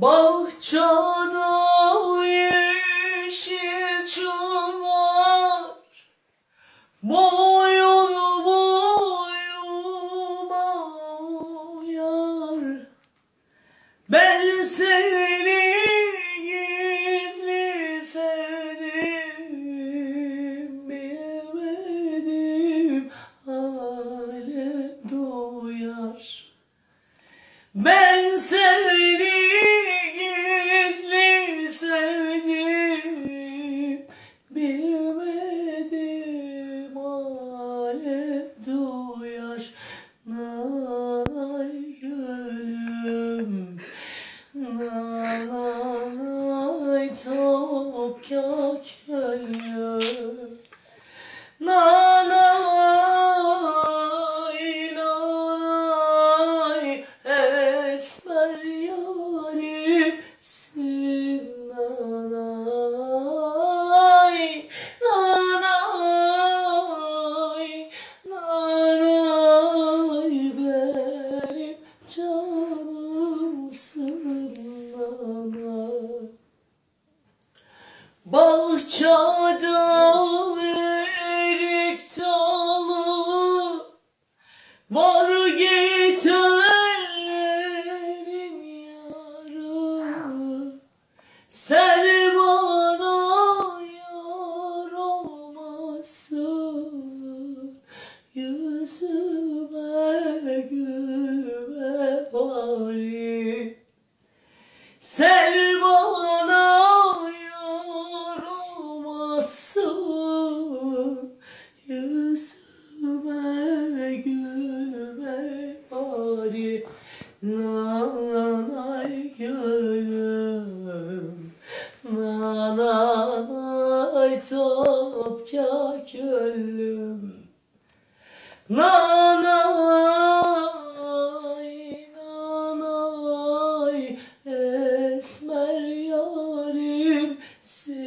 Bahçada yeşil çınar Boyunu boyuma uyar Ben seni gizli sevdim Bilmedim alem duyar ben seni 적격해 Bahçada erik dalı Var git Nanay gölüm Nanay topka gölüm Nanay Nanay Esmer yarim sen